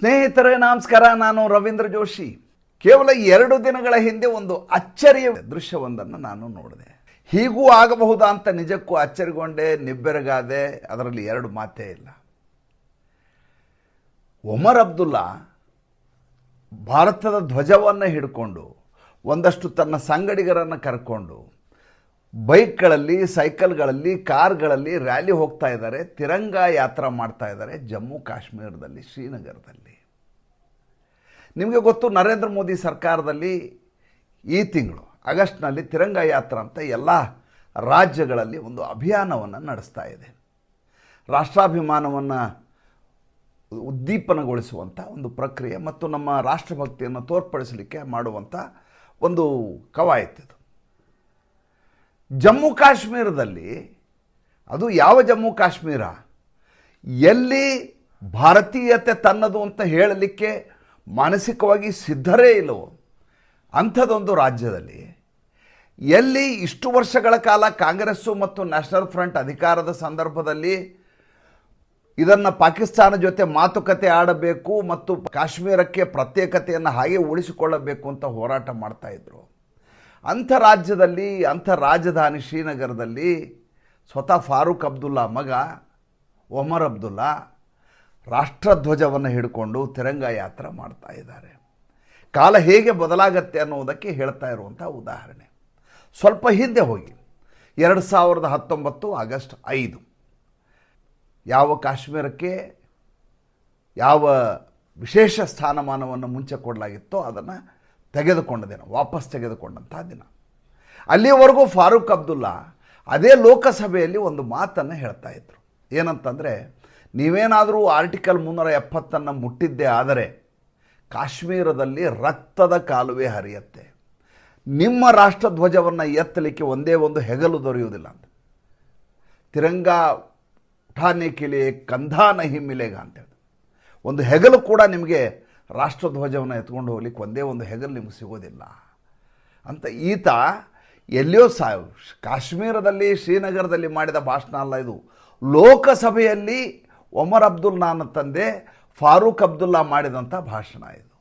ಸ್ನೇಹಿತರೇ, ನಮಸ್ಕಾರ. ನಾನು ರವೀಂದ್ರ ಜೋಶಿ. ಕೇವಲ ಎರಡು ದಿನಗಳ ಹಿಂದೆ ಒಂದು ಅಚ್ಚರಿಯ ದೃಶ್ಯವೊಂದನ್ನು ನಾನು ನೋಡಿದೆ. ಹೀಗೂ ಆಗಬಹುದಾ ಅಂತ ನಿಜಕ್ಕೂ ಅಚ್ಚರಿಗೊಂಡೆ, ನಿಬ್ಬೆರಗಾದೆ, ಅದರಲ್ಲಿ ಎರಡು ಮಾತೇ ಇಲ್ಲ. ಒಮರ್ ಅಬ್ದುಲ್ಲಾ ಭಾರತದ ಧ್ವಜವನ್ನು ಹಿಡ್ಕೊಂಡು, ಒಂದಷ್ಟು ತನ್ನ ಸಂಗಡಿಗರನ್ನು ಕರ್ಕೊಂಡು ಬೈಕ್ಗಳಲ್ಲಿ, ಸೈಕಲ್ಗಳಲ್ಲಿ, ಕಾರ್ಗಳಲ್ಲಿ ರ್ಯಾಲಿ ಹೋಗ್ತಾ ಇದ್ದಾರೆ. ತಿರಂಗ ಯಾತ್ರಾ ಮಾಡ್ತಾ ಇದ್ದಾರೆ ಜಮ್ಮು ಕಾಶ್ಮೀರದಲ್ಲಿ, ಶ್ರೀನಗರದಲ್ಲಿ. ನಿಮಗೆ ಗೊತ್ತು, ನರೇಂದ್ರ ಮೋದಿ ಸರ್ಕಾರದಲ್ಲಿ ಈ ತಿಂಗಳು, ಆಗಸ್ಟ್ನಲ್ಲಿ ತಿರಂಗ ಯಾತ್ರಾ ಅಂತ ಎಲ್ಲ ರಾಜ್ಯಗಳಲ್ಲಿ ಒಂದು ಅಭಿಯಾನವನ್ನು ನಡೆಸ್ತಾ ಇದೆ. ರಾಷ್ಟ್ರಾಭಿಮಾನವನ್ನು ಉದ್ದೀಪನಗೊಳಿಸುವಂಥ ಒಂದು ಪ್ರಕ್ರಿಯೆ ಮತ್ತು ನಮ್ಮ ರಾಷ್ಟ್ರಭಕ್ತಿಯನ್ನು ತೋರ್ಪಡಿಸಲಿಕ್ಕೆ ಮಾಡುವಂಥ ಒಂದು ಕವಾಯತ್ತಿದು ಜಮ್ಮು ಕಾಶ್ಮೀರದಲ್ಲಿ, ಅದು ಯಾವ ಜಮ್ಮು ಕಾಶ್ಮೀರ? ಎಲ್ಲಿ ಭಾರತೀಯತೆ ತನ್ನದು ಅಂತ ಹೇಳಲಿಕ್ಕೆ ಮಾನಸಿಕವಾಗಿ ಸಿದ್ಧರೇ ಇಲ್ಲವೋ ಅಂಥದ್ದೊಂದು ರಾಜ್ಯದಲ್ಲಿ, ಎಲ್ಲಿ ಇಷ್ಟು ವರ್ಷಗಳ ಕಾಲ ಕಾಂಗ್ರೆಸ್ಸು ಮತ್ತು ನ್ಯಾಷನಲ್ ಫ್ರಂಟ್ ಅಧಿಕಾರದ ಸಂದರ್ಭದಲ್ಲಿ ಇದನ್ನು ಪಾಕಿಸ್ತಾನ ಜೊತೆ ಮಾತುಕತೆ ಆಡಬೇಕು ಮತ್ತು ಕಾಶ್ಮೀರಕ್ಕೆ ಪ್ರತ್ಯೇಕತೆಯನ್ನು ಹಾಗೆ ಉಳಿಸಿಕೊಳ್ಳಬೇಕು ಅಂತ ಹೋರಾಟ ಮಾಡ್ತಾ ಇದ್ರು. ಅಂಥ ರಾಜ್ಯದಲ್ಲಿ ಅಂಥ ರಾಜಧಾನಿ ಶ್ರೀನಗರದಲ್ಲಿ ಸ್ವತಃ ಫಾರೂಕ್ ಅಬ್ದುಲ್ಲಾ ಮಗ, ಒಮರ್ ಅಬ್ದುಲ್ಲಾ ರಾಷ್ಟ್ರಧ್ವಜವನ್ನು ಹಿಡ್ಕೊಂಡು ತಿರಂಗ ಯಾತ್ರೆ ಮಾಡ್ತಾ ಇದ್ದಾರೆ. ಕಾಲ ಹೇಗೆ ಬದಲಾಗತ್ತೆ ಅನ್ನೋದಕ್ಕೆ ಹೇಳ್ತಾ ಇರುವಂಥ ಉದಾಹರಣೆ. ಸ್ವಲ್ಪ ಹಿಂದೆ ಹೋಗಿ, ಎರಡು ಸಾವಿರದ ಹತ್ತೊಂಬತ್ತು ಆಗಸ್ಟ್ ಐದು. ಯಾವ ಕಾಶ್ಮೀರಕ್ಕೆ ಯಾವ ವಿಶೇಷ ಸ್ಥಾನಮಾನವನ್ನು ಮುಂಚೆ ಕೊಡಲಾಗಿತ್ತೋ ಅದನ್ನು ತೆಗೆದುಕೊಂಡ ದಿನ ವಾಪಸ್ ತೆಗೆದುಕೊಂಡಂಥ ದಿನ. ಅಲ್ಲಿಯವರೆಗೂ ಫಾರೂಕ್ ಅಬ್ದುಲ್ಲಾ ಅದೇ ಲೋಕಸಭೆಯಲ್ಲಿ ಒಂದು ಮಾತನ್ನು ಹೇಳ್ತಾ ಇದ್ರು. ಏನಂತಂದರೆ, ನೀವೇನಾದರೂ ಆರ್ಟಿಕಲ್ ಮುನ್ನೂರ ಎಪ್ಪತ್ತನ್ನು ಮುಟ್ಟಿದ್ದೇ ಆದರೆ ಕಾಶ್ಮೀರದಲ್ಲಿ ರಕ್ತದ ಕಾಲುವೆ ಹರಿಯತ್ತೆ. ನಿಮ್ಮ ರಾಷ್ಟ್ರಧ್ವಜವನ್ನು ಎತ್ತಲಿಕ್ಕೆ ಒಂದೇ ಒಂದು ಹೆಗಲು ದೊರೆಯುವುದಿಲ್ಲ ಅಂತ. ತಿರಂಗ ಉಠಾನೆ ಕಿಲೆ ಕಂಧಾನ ಹಿಮ್ಮಿಲೆಗ ಮಿಲೆಗ ಅಂತೇಳಿ ಒಂದು ಹೆಗಲು ಕೂಡ ನಿಮಗೆ ರಾಷ್ಟ್ರಧ್ವಜವನ್ನು ಎತ್ಕೊಂಡು ಹೋಗ್ಲಿಕ್ಕೆ ಒಂದೇ ಒಂದು ಹೆಗಲು ನಿಮಗೆ ಸಿಗೋದಿಲ್ಲ. ಅಂತ ಈತ ಎಲ್ಲಿಯೋ ಸಾ, ಕಾಶ್ಮೀರದಲ್ಲಿ, ಶ್ರೀನಗರದಲ್ಲಿ ಮಾಡಿದ ಭಾಷಣ ಅಲ್ಲ ಇದು. ಲೋಕಸಭೆಯಲ್ಲಿ ಒಮರ್ ಅಬ್ದುಲ್ಲಾನ ತಂದೆ ಫಾರೂಕ್ ಅಬ್ದುಲ್ಲಾ ಮಾಡಿದಂಥ ಭಾಷಣ ಇದು.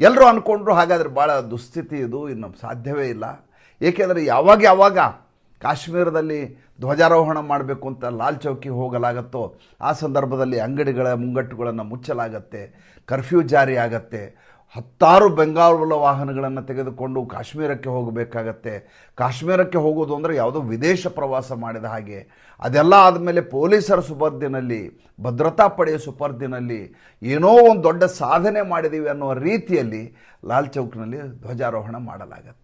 ಎಲ್ಲರೂ ಅಂದ್ಕೊಂಡ್ರು ಹಾಗಾದರೆ ಭಾಳ ದುಸ್ಥಿತಿ ಇದು, ಇನ್ನು ಸಾಧ್ಯವೇ ಇಲ್ಲ. ಏಕೆಂದರೆ ಯಾವಾಗ ಯಾವಾಗ ಕಾಶ್ಮೀರದಲ್ಲಿ ಧ್ವಜಾರೋಹಣ ಮಾಡಬೇಕು ಅಂತ ಲಾಲ್ ಚೌಕಿ ಹೋಗಲಾಗತ್ತೋ, ಆ ಸಂದರ್ಭದಲ್ಲಿ ಅಂಗಡಿಗಳ ಮುಂಗಟ್ಟುಗಳನ್ನು ಮುಚ್ಚಲಾಗತ್ತೆ, ಕರ್ಫ್ಯೂ ಜಾರಿ ಆಗತ್ತೆ, ಹತ್ತಾರು ಬೆಂಗಾವಲ ವಾಹನಗಳನ್ನು ತೆಗೆದುಕೊಂಡು ಕಾಶ್ಮೀರಕ್ಕೆ ಹೋಗಬೇಕಾಗತ್ತೆ. ಕಾಶ್ಮೀರಕ್ಕೆ ಹೋಗೋದು ಅಂದರೆ ಯಾವುದೋ ವಿದೇಶ ಪ್ರವಾಸ ಮಾಡಿದ ಹಾಗೆ. ಅದೆಲ್ಲ ಆದಮೇಲೆ ಪೊಲೀಸರ ಸುಪರ್ದಿನಲ್ಲಿ, ಭದ್ರತಾ ಪಡೆಯ ಸುಪರ್ದಿನಲ್ಲಿ ಏನೋ ಒಂದು ದೊಡ್ಡ ಸಾಧನೆ ಮಾಡಿದ್ದೀವಿ ಅನ್ನುವ ರೀತಿಯಲ್ಲಿ ಲಾಲ್ ಚೌಕ್ನಲ್ಲಿ ಧ್ವಜಾರೋಹಣ ಮಾಡಲಾಗತ್ತೆ.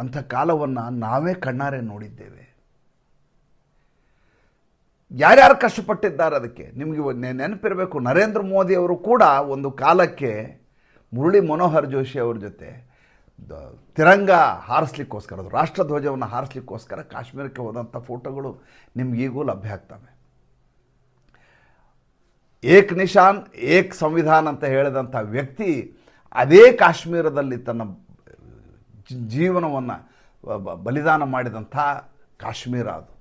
ಅಂಥ ಕಾಲವನ್ನು ನಾವೇ ಕಣ್ಣಾರೆ ನೋಡಿದ್ದೇವೆ. ಯಾರ್ಯಾರು ಕಷ್ಟಪಟ್ಟಿದ್ದಾರೆ ಅದಕ್ಕೆ? ನಿಮಗೆ ನೆನಪಿರಬೇಕು, ನರೇಂದ್ರ ಮೋದಿ ಅವರು ಕೂಡ ಒಂದು ಕಾಲಕ್ಕೆ ಮುರಳಿ ಮನೋಹರ್ ಜೋಶಿ ಅವ್ರ ಜೊತೆ ತಿರಂಗ ಹಾರಿಸ್ಲಿಕ್ಕೋಸ್ಕರ, ಅದು ರಾಷ್ಟ್ರಧ್ವಜವನ್ನು ಹಾರಿಸ್ಲಿಕ್ಕೋಸ್ಕರ ಕಾಶ್ಮೀರಕ್ಕೆ ಹೋದಂಥ ಫೋಟೋಗಳು ನಿಮಗೀಗೂ ಲಭ್ಯ ಆಗ್ತವೆ. ಏಕ್ ನಿಶಾನ್, ಏಕ್ ಸಂವಿಧಾನ್ ಅಂತ ಹೇಳಿದಂಥ ವ್ಯಕ್ತಿ ಅದೇ ಕಾಶ್ಮೀರದಲ್ಲಿ ತನ್ನ ಜೀವನವನ್ನು ಬಲಿದಾನ ಮಾಡಿದಂಥ ಕಾಶ್ಮೀರ ಅದು.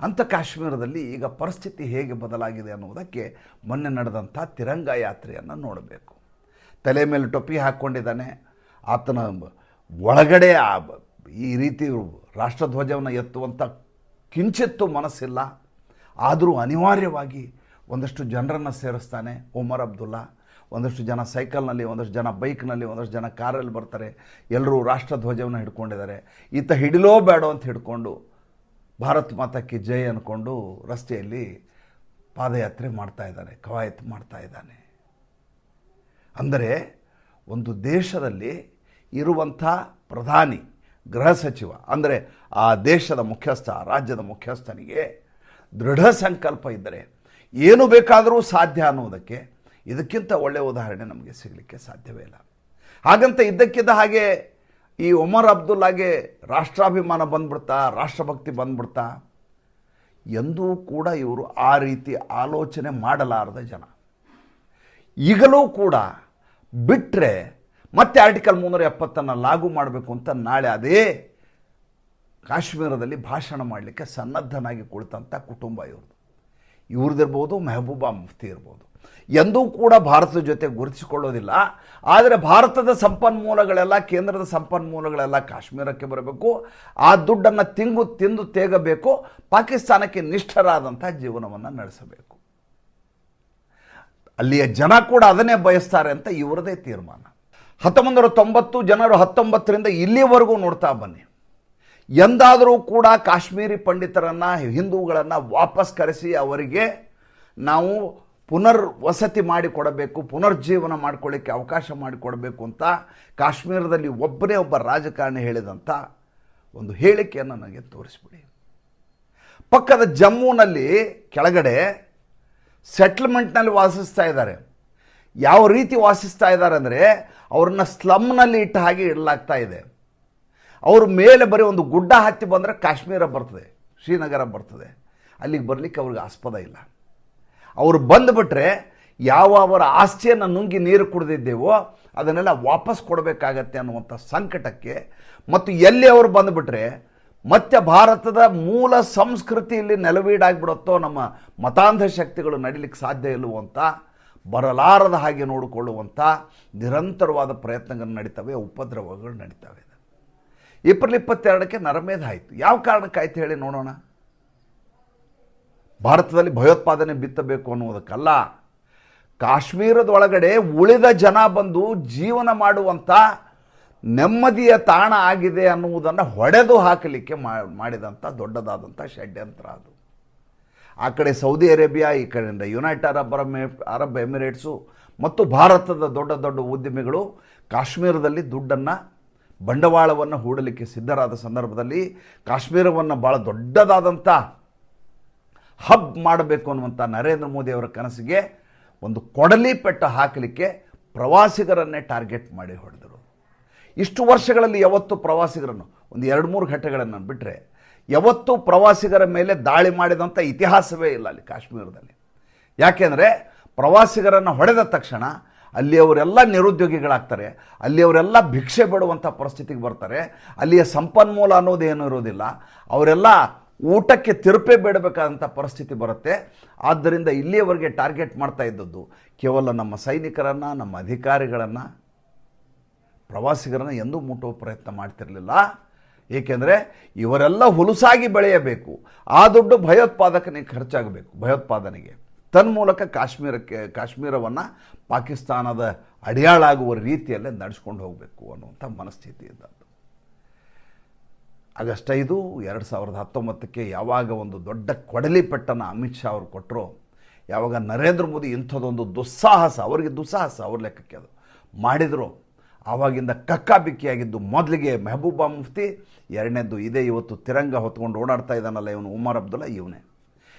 ಅಂಥ ಕಾಶ್ಮೀರದಲ್ಲಿ ಈಗ ಪರಿಸ್ಥಿತಿ ಹೇಗೆ ಬದಲಾಗಿದೆ ಅನ್ನುವುದಕ್ಕೆ ಮೊನ್ನೆ ನಡೆದಂಥ ತಿರಂಗ ಯಾತ್ರೆಯನ್ನು ನೋಡಬೇಕು. ತಲೆ ಮೇಲೆ ಟೊಪ್ಪಿ ಹಾಕ್ಕೊಂಡಿದ್ದಾನೆ. ಆತನ ಒಳಗಡೆ ಆ ಈ ರೀತಿ ರಾಷ್ಟ್ರಧ್ವಜವನ್ನು ಎತ್ತುವಂಥ ಕಿಂಚಿತ್ತು ಮನಸ್ಸಿಲ್ಲ. ಆದರೂ ಅನಿವಾರ್ಯವಾಗಿ ಒಂದಷ್ಟು ಜನರನ್ನು ಸೇರಿಸ್ತಾನೆ ಒಮರ್ ಅಬ್ದುಲ್ಲಾ. ಒಂದಷ್ಟು ಜನ ಸೈಕಲ್ನಲ್ಲಿ, ಒಂದಷ್ಟು ಜನ ಬೈಕ್ನಲ್ಲಿ, ಒಂದಷ್ಟು ಜನ ಕಾರಲ್ಲಿ ಬರ್ತಾರೆ. ಎಲ್ಲರೂ ರಾಷ್ಟ್ರಧ್ವಜವನ್ನು ಹಿಡ್ಕೊಂಡಿದ್ದಾರೆ. ಈತ ಹಿಡಿಲೋ ಬೇಡ ಅಂತ ಹಿಡ್ಕೊಂಡು ಭಾರತ್ ಮಾತಕ್ಕೆ ಜೈ ಅಂದ್ಕೊಂಡು ರಸ್ತೆಯಲ್ಲಿ ಪಾದಯಾತ್ರೆ ಮಾಡ್ತಾ ಇದ್ದಾನೆ, ಕವಾಯತ್ ಮಾಡ್ತಾ ಇದ್ದಾನೆ. ಅಂದರೆ ಒಂದು ದೇಶದಲ್ಲಿ ಇರುವಂಥ ಪ್ರಧಾನಿ, ಗೃಹ ಸಚಿವ, ಅಂದರೆ ಆ ದೇಶದ ಮುಖ್ಯಸ್ಥ, ರಾಜ್ಯದ ಮುಖ್ಯಸ್ಥನಿಗೆ ದೃಢ ಸಂಕಲ್ಪ ಇದ್ದರೆ ಏನು ಬೇಕಾದರೂ ಸಾಧ್ಯ ಅನ್ನೋದಕ್ಕೆ ಇದಕ್ಕಿಂತ ಒಳ್ಳೆಯ ಉದಾಹರಣೆ ನಮಗೆ ಸಿಗಲಿಕ್ಕೆ ಸಾಧ್ಯವೇ ಇಲ್ಲ. ಹಾಗಂತ ಇದ್ದಕ್ಕಿದ್ದ ಹಾಗೆ ಈ ಒಮರ್ ಅಬ್ದುಲ್ಲಾಗೆ ರಾಷ್ಟ್ರಾಭಿಮಾನ ಬಂದ್ಬಿಡ್ತಾ, ರಾಷ್ಟ್ರಭಕ್ತಿ ಬಂದ್ಬಿಡ್ತಾ, ಎಂದೂ ಕೂಡ ಇವರು ಆ ರೀತಿ ಆಲೋಚನೆ ಮಾಡಲಾರದ ಜನ. ಈಗಲೂ ಕೂಡ ಬಿಟ್ಟರೆ ಮತ್ತೆ ಆರ್ಟಿಕಲ್ ಮುನ್ನೂರ ಎಪ್ಪತ್ತನ್ನು ಲಾಗು ಮಾಡಬೇಕು ಅಂತ ನಾಳೆ ಅದೇ ಕಾಶ್ಮೀರದಲ್ಲಿ ಭಾಷಣ ಮಾಡಲಿಕ್ಕೆ ಸನ್ನದ್ಧನಾಗಿ ಕುಳಿತಂಥ ಕುಟುಂಬ ಇವ್ರದ್ದು ಇವ್ರದ್ದಿರ್ಬೋದು ಮೆಹಬೂಬಾ ಮುಫ್ತಿ ಇರ್ಬೋದು. ಎಂದೂ ಕೂಡ ಭಾರತದ ಜೊತೆ ಗುರುತಿಸಿಕೊಳ್ಳೋದಿಲ್ಲ. ಆದರೆ ಭಾರತದ ಸಂಪನ್ಮೂಲಗಳೆಲ್ಲ, ಕೇಂದ್ರದ ಸಂಪನ್ಮೂಲಗಳೆಲ್ಲ ಕಾಶ್ಮೀರಕ್ಕೆ ಬರಬೇಕು. ಆ ದುಡ್ಡನ್ನು ತಿಂಗು, ತಿಂದು ತೇಗಬೇಕು. ಪಾಕಿಸ್ತಾನಕ್ಕೆ ನಿಷ್ಠರಾದಂಥ ಜೀವನವನ್ನು ನಡೆಸಬೇಕು. ಅಲ್ಲಿಯ ಜನ ಕೂಡ ಅದನ್ನೇ ಬಯಸ್ತಾರೆ ಅಂತ ಇವರದೇ ತೀರ್ಮಾನ. ಹತ್ತೊಂಬತ್ತು ತೊಂಬತ್ತು, ಜನರು ಹತ್ತೊಂಬತ್ತರಿಂದ ಇಲ್ಲಿವರೆಗೂ ನೋಡ್ತಾ ಬನ್ನಿ. ಎಂದಾದರೂ ಕೂಡ ಕಾಶ್ಮೀರಿ ಪಂಡಿತರನ್ನು, ಹಿಂದೂಗಳನ್ನು ವಾಪಸ್ ಕರೆಸಿ ಅವರಿಗೆ ನಾವು ಪುನರ್ ವಸತಿ ಮಾಡಿಕೊಡಬೇಕು, ಪುನರ್ಜೀವನ ಮಾಡಿಕೊಳ್ಳಿಕ್ಕೆ ಅವಕಾಶ ಮಾಡಿಕೊಡಬೇಕು ಅಂತ ಕಾಶ್ಮೀರದಲ್ಲಿ ಒಬ್ಬನೇ ಒಬ್ಬ ರಾಜಕಾರಣಿ ಹೇಳಿದಂಥ ಒಂದು ಹೇಳಿಕೆಯನ್ನು ನನಗೆ ತೋರಿಸ್ಬಿಡಿ. ಪಕ್ಕದ ಜಮ್ಮುನಲ್ಲಿ ಕೆಳಗಡೆ ಸೆಟ್ಲ್ಮೆಂಟ್ನಲ್ಲಿ ವಾಸಿಸ್ತಾ ಇದ್ದಾರೆ. ಯಾವ ರೀತಿ ವಾಸಿಸ್ತಾ ಇದ್ದಾರೆ ಅಂದರೆ ಅವ್ರನ್ನ ಸ್ಲಮ್ನಲ್ಲಿ ಇಟ್ಟ ಹಾಗೆ ಇಡಲಾಗ್ತಾ ಇದೆ. ಅವ್ರ ಮೇಲೆ ಬರೀ ಒಂದು ಗುಡ್ಡ ಹತ್ತಿ ಬಂದರೆ ಕಾಶ್ಮೀರ ಬರ್ತದೆ, ಶ್ರೀನಗರ ಬರ್ತದೆ. ಅಲ್ಲಿಗೆ ಬರಲಿಕ್ಕೆ ಅವ್ರಿಗೆ ಆಸ್ಪದ ಇಲ್ಲ. ಅವರು ಬಂದುಬಿಟ್ರೆ ಯಾವ ಅವರ ಆಸ್ತಿಯನ್ನು ನುಂಗಿ ನೀರು ಕುಡಿದಿದ್ದೇವೋ ಅದನ್ನೆಲ್ಲ ವಾಪಸ್ ಕೊಡಬೇಕಾಗತ್ತೆ ಅನ್ನುವಂಥ ಸಂಕಟಕ್ಕೆ ಮತ್ತು ಎಲ್ಲಿ ಅವರು ಬಂದುಬಿಟ್ರೆ ಮತ್ತೆ ಭಾರತದ ಮೂಲ ಸಂಸ್ಕೃತಿಯಲ್ಲಿ ನೆಲವೀಡಾಗ್ಬಿಡುತ್ತೋ ನಮ್ಮ ಮತಾಂಧ ಶಕ್ತಿಗಳು ನಡೀಲಿಕ್ಕೆ ಸಾಧ್ಯ ಇಲ್ಲವೋ ಅಂತ ಬರಲಾರದ ಹಾಗೆ ನೋಡಿಕೊಳ್ಳುವಂಥ ನಿರಂತರವಾದ ಪ್ರಯತ್ನಗಳು ನಡೀತವೆ, ಉಪದ್ರವಗಳು ನಡೀತವೆ. ಏಪ್ರಿಲ್ ಇಪ್ಪತ್ತೆರಡಕ್ಕೆ ನರಮೇಧ ಆಯಿತು. ಯಾವ ಕಾರಣಕ್ಕಾಯ್ತು ಹೇಳಿ ನೋಡೋಣ. ಭಾರತದಲ್ಲಿ ಭಯೋತ್ಪಾದನೆ ಬಿತ್ತಬೇಕು ಅನ್ನುವುದಕ್ಕಲ್ಲ. ಕಾಶ್ಮೀರದೊಳಗಡೆ ಉಳಿದ ಜನ ಬಂದು ಜೀವನ ಮಾಡುವಂಥ ನೆಮ್ಮದಿಯ ತಾಣ ಆಗಿದೆ ಅನ್ನುವುದನ್ನು ಹೊಡೆದು ಹಾಕಲಿಕ್ಕೆ ಮಾಡಿದಂಥ ದೊಡ್ಡದಾದಂಥ ಷಡ್ಯಂತ್ರ ಅದು. ಆ ಕಡೆ ಸೌದಿ ಅರೇಬಿಯಾ, ಈ ಕಡೆಯಿಂದ ಯುನೈಟೆಡ್ ಅರಬ್ ಅರಬ್ ಎಮಿರೇಟ್ಸು ಮತ್ತು ಭಾರತದ ದೊಡ್ಡ ದೊಡ್ಡ ಉದ್ಯಮಿಗಳು ಕಾಶ್ಮೀರದಲ್ಲಿ ದುಡ್ಡನ್ನು, ಬಂಡವಾಳವನ್ನು ಹೂಡಲಿಕ್ಕೆ ಸಿದ್ಧರಾದ ಸಂದರ್ಭದಲ್ಲಿ ಕಾಶ್ಮೀರವನ್ನು ಭಾಳ ದೊಡ್ಡದಾದಂಥ ಹಬ್ ಮಾಡಬೇಕು ಅನ್ನುವಂಥ ನರೇಂದ್ರ ಮೋದಿಯವರ ಕನಸಿಗೆ ಒಂದು ಕೊಡಲಿ ಪೆಟ್ಟ ಹಾಕಲಿಕ್ಕೆ ಪ್ರವಾಸಿಗರನ್ನೇ ಟಾರ್ಗೆಟ್ ಮಾಡಿ ಹೊಡೆದರು. ಇಷ್ಟು ವರ್ಷಗಳಲ್ಲಿ ಯಾವತ್ತು ಪ್ರವಾಸಿಗರನ್ನು ಒಂದು ಎರಡು ಮೂರು ಘಟ್ಟಗಳನ್ನು ಬಿಟ್ಟರೆ ಯಾವತ್ತೂ ಪ್ರವಾಸಿಗರ ಮೇಲೆ ದಾಳಿ ಮಾಡಿದಂಥ ಇತಿಹಾಸವೇ ಇಲ್ಲ ಅಲ್ಲಿ ಕಾಶ್ಮೀರದಲ್ಲಿ. ಯಾಕೆಂದರೆ ಪ್ರವಾಸಿಗರನ್ನು ಹೊಡೆದ ತಕ್ಷಣ ಅಲ್ಲಿಯವರೆಲ್ಲ ನಿರುದ್ಯೋಗಿಗಳಾಗ್ತಾರೆ ಅಲ್ಲಿಯವರೆಲ್ಲ ಭಿಕ್ಷೆ ಬಿಡುವಂಥ ಪರಿಸ್ಥಿತಿಗೆ ಬರ್ತಾರೆ, ಅಲ್ಲಿಯ ಸಂಪನ್ಮೂಲ ಅನ್ನೋದೇನೂ ಇರೋದಿಲ್ಲ. ಅವರೆಲ್ಲ ಊಟಕ್ಕೆ ತಿರುಪೆ ಬೇಡಬೇಕಾದಂಥ ಪರಿಸ್ಥಿತಿ ಬರುತ್ತೆ. ಆದ್ದರಿಂದ ಇಲ್ಲಿಯವರೆಗೆ ಟಾರ್ಗೆಟ್ ಮಾಡ್ತಾ ಇದ್ದದ್ದು ಕೇವಲ ನಮ್ಮ ಸೈನಿಕರನ್ನು, ನಮ್ಮ ಅಧಿಕಾರಿಗಳನ್ನು, ಪ್ರವಾಸಿಗರನ್ನು ಎಂದೂ ಮುಟ್ಟುವ ಪ್ರಯತ್ನ ಮಾಡ್ತಿರಲಿಲ್ಲ. ಏಕೆಂದರೆ ಇವರೆಲ್ಲ ಹುಲುಸಾಗಿ ಬೆಳೆಯಬೇಕು. ಆ ದುಡ್ಡು ಭಯೋತ್ಪಾದಕನಿಗೆ ಖರ್ಚಾಗಬೇಕು, ಭಯೋತ್ಪಾದನೆಗೆ. ತನ್ಮೂಲಕ ಕಾಶ್ಮೀರಕ್ಕೆ, ಕಾಶ್ಮೀರವನ್ನು ಪಾಕಿಸ್ತಾನದ ಅಡಿಯಾಳಾಗುವ ರೀತಿಯಲ್ಲೇ ನಡೆಸ್ಕೊಂಡು ಹೋಗಬೇಕು ಅನ್ನುವಂಥ ಮನಸ್ಥಿತಿ ಇದ್ದದ್ದು ಆಗಸ್ಟ್ ಐದು ಎರಡು ಸಾವಿರದ ಹತ್ತೊಂಬತ್ತಕ್ಕೆ ಯಾವಾಗ ಒಂದು ದೊಡ್ಡ ಕೊಡಲಿ ಪೆಟ್ಟನ್ನು ಅಮಿತ್ ಶಾ ಅವರು ಕೊಟ್ಟರು ಯಾವಾಗ ನರೇಂದ್ರ ಮೋದಿ ಇಂಥದ್ದೊಂದು ದುಸ್ಸಾಹಸ, ಅವರಿಗೆ ದುಸ್ಸಾಹಸ, ಅವ್ರ ಲೆಕ್ಕಕ್ಕೆ ಅದು ಮಾಡಿದರು. ಆವಾಗಿಂದ ಕಕ್ಕಾಬಿಕ್ಕಿಯಾಗಿದ್ದು ಮೊದಲಿಗೆ ಮೆಹಬೂಬಾ ಮುಫ್ತಿ, ಎರಡನೇದ್ದು ಇದೇ ಇವತ್ತು ತಿರಂಗ ಹೊತ್ಕೊಂಡು ಓಡಾಡ್ತಾ ಇದ್ದಾನಲ್ಲ ಇವನು ಉಮರ್ ಅಬ್ದುಲ್ಲಾ, ಇವನೇ.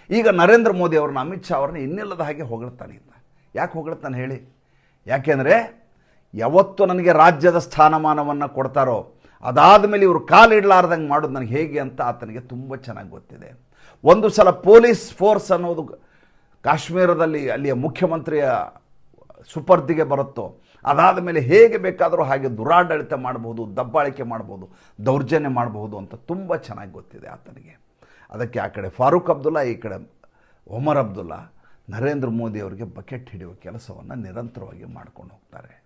ಈಗ ನರೇಂದ್ರ ಮೋದಿ ಅವ್ರನ್ನ, ಅಮಿತ್ ಶಾ ಅವ್ರನ್ನ ಇನ್ನಿಲ್ಲದ ಹಾಗೆ ಹೊಗಳ್ತಾನೆ ಇದ್ದ. ಯಾಕೆ ಹೊಗಳ್ತಾನೆ ಹೇಳಿ? ಯಾಕೆಂದರೆ ಯಾವತ್ತು ನನಗೆ ರಾಜ್ಯದ ಸ್ಥಾನಮಾನವನ್ನು ಕೊಡ್ತಾರೋ ಅದಾದ ಮೇಲೆ ಇವರು ಕಾಲಿಡಲಾರ್ದಂಗೆ ಮಾಡೋದು ನನಗೆ ಹೇಗೆ ಅಂತ ಆತನಿಗೆ ತುಂಬ ಚೆನ್ನಾಗಿ ಗೊತ್ತಿದೆ. ಒಂದು ಸಲ ಪೊಲೀಸ್ ಫೋರ್ಸ್ ಅನ್ನೋದು ಕಾಶ್ಮೀರದಲ್ಲಿ ಅಲ್ಲಿಯ ಮುಖ್ಯಮಂತ್ರಿಯ ಸುಪರ್ದಿಗೆ ಬರುತ್ತೋ ಅದಾದ ಮೇಲೆ ಹೇಗೆ ಬೇಕಾದರೂ ಹಾಗೆ ದುರಾಡಳಿತ ಮಾಡ್ಬೋದು, ದಬ್ಬಾಳಿಕೆ ಮಾಡ್ಬೋದು, ದೌರ್ಜನ್ಯ ಮಾಡಬಹುದು ಅಂತ ತುಂಬ ಚೆನ್ನಾಗಿ ಗೊತ್ತಿದೆ ಆತನಿಗೆ. ಅದಕ್ಕೆ ಆ ಕಡೆ ಫಾರೂಕ್ ಅಬ್ದುಲ್ಲಾ, ಈ ಕಡೆ ಒಮರ್ ಅಬ್ದುಲ್ಲಾ, ನರೇಂದ್ರ ಮೋದಿ ಅವರಿಗೆ ಬಕೆಟ್ ಹಿಡಿಯುವ ಕೆಲಸವನ್ನು ನಿರಂತರವಾಗಿ ಮಾಡ್ಕೊಂಡು ಹೋಗ್ತಾರೆ.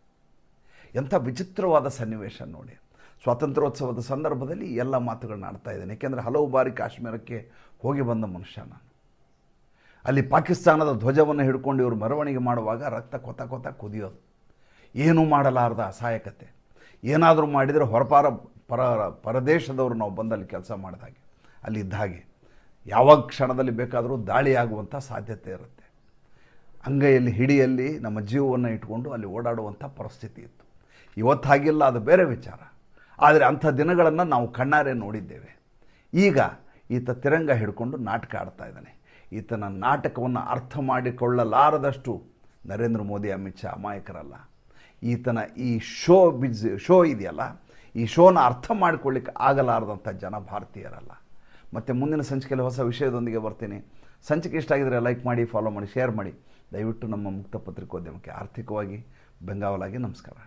ಎಂಥ ವಿಚಿತ್ರವಾದ ಸನ್ನಿವೇಶ ನೋಡಿ. ಸ್ವಾತಂತ್ರ್ಯೋತ್ಸವದ ಸಂದರ್ಭದಲ್ಲಿ ಎಲ್ಲ ಮಾತುಗಳನ್ನ ಆಡ್ತಾ ಇದ್ದೇನೆ. ಏಕೆಂದರೆ ಹಲವು ಬಾರಿ ಕಾಶ್ಮೀರಕ್ಕೆ ಹೋಗಿ ಬಂದ ಮನುಷ್ಯ ನಾನು. ಅಲ್ಲಿ ಪಾಕಿಸ್ತಾನದ ಧ್ವಜವನ್ನು ಹಿಡ್ಕೊಂಡು ಇವರು ಮೆರವಣಿಗೆ ಮಾಡುವಾಗ ರಕ್ತ ಕೊತ ಕೊತ ಕುದಿಯೋದು. ಏನೂ ಮಾಡಲಾರದ ಅಸಹಾಯಕತೆ. ಏನಾದರೂ ಮಾಡಿದರೆ ಹೊರಪಾರ ಪರ ಪರದೇಶದವರು ನಾವು ಬಂದಲ್ಲಿ ಕೆಲಸ ಮಾಡಿದ ಹಾಗೆ. ಅಲ್ಲಿ ಇದ್ದ ಹಾಗೆ. ಯಾವ ಕ್ಷಣದಲ್ಲಿ ಬೇಕಾದರೂ ದಾಳಿಯಾಗುವಂಥ ಸಾಧ್ಯತೆ ಇರುತ್ತೆ. ಅಂಗೈಯಲ್ಲಿ, ಹಿಡಿಯಲ್ಲಿ ನಮ್ಮ ಜೀವವನ್ನು ಇಟ್ಕೊಂಡು ಅಲ್ಲಿ ಓಡಾಡುವಂಥ ಪರಿಸ್ಥಿತಿ ಇತ್ತು. ಇವತ್ತು ಹಾಗಿಲ್ಲ, ಅದು ಬೇರೆ ವಿಚಾರ. ಆದರೆ ಅಂಥ ದಿನಗಳನ್ನು ನಾವು ಕಣ್ಣಾರೆ ನೋಡಿದ್ದೇವೆ. ಈಗ ಈತ ತಿರಂಗ ಹಿಡ್ಕೊಂಡು ನಾಟಕ ಆಡ್ತಾ ಇದ್ದಾನೆ. ಈತನ ನಾಟಕವನ್ನು ಅರ್ಥ ಮಾಡಿಕೊಳ್ಳಲಾರದಷ್ಟು ನರೇಂದ್ರ ಮೋದಿ, ಅಮಿತ್ ಶಾ ಅಮಾಯಕರಲ್ಲ. ಈತನ ಈ ಶೋ ಬಿಜ್, ಶೋ ಇದೆಯಲ್ಲ, ಈ ಶೋನ ಅರ್ಥ ಮಾಡಿಕೊಳ್ಳಿಕ್ಕೆ ಆಗಲಾರದಂಥ ಜನ ಭಾರತೀಯರಲ್ಲ ಮತ್ತು ಮುಂದಿನ ಸಂಚಿಕೆಯಲ್ಲಿ ಹೊಸ ವಿಷಯದೊಂದಿಗೆ ಬರ್ತೀನಿ. ಸಂಚಿಕೆ ಇಷ್ಟ ಆಗಿದರೆ ಲೈಕ್ ಮಾಡಿ, ಫಾಲೋ ಮಾಡಿ, ಶೇರ್ ಮಾಡಿ. ದಯವಿಟ್ಟು ನಮ್ಮ ಮುಕ್ತ ಪತ್ರಿಕೋದ್ಯಮಕ್ಕೆ ಆರ್ಥಿಕವಾಗಿ ಬೆಂಗಾವಲಾಗಿ ನಮಸ್ಕಾರ.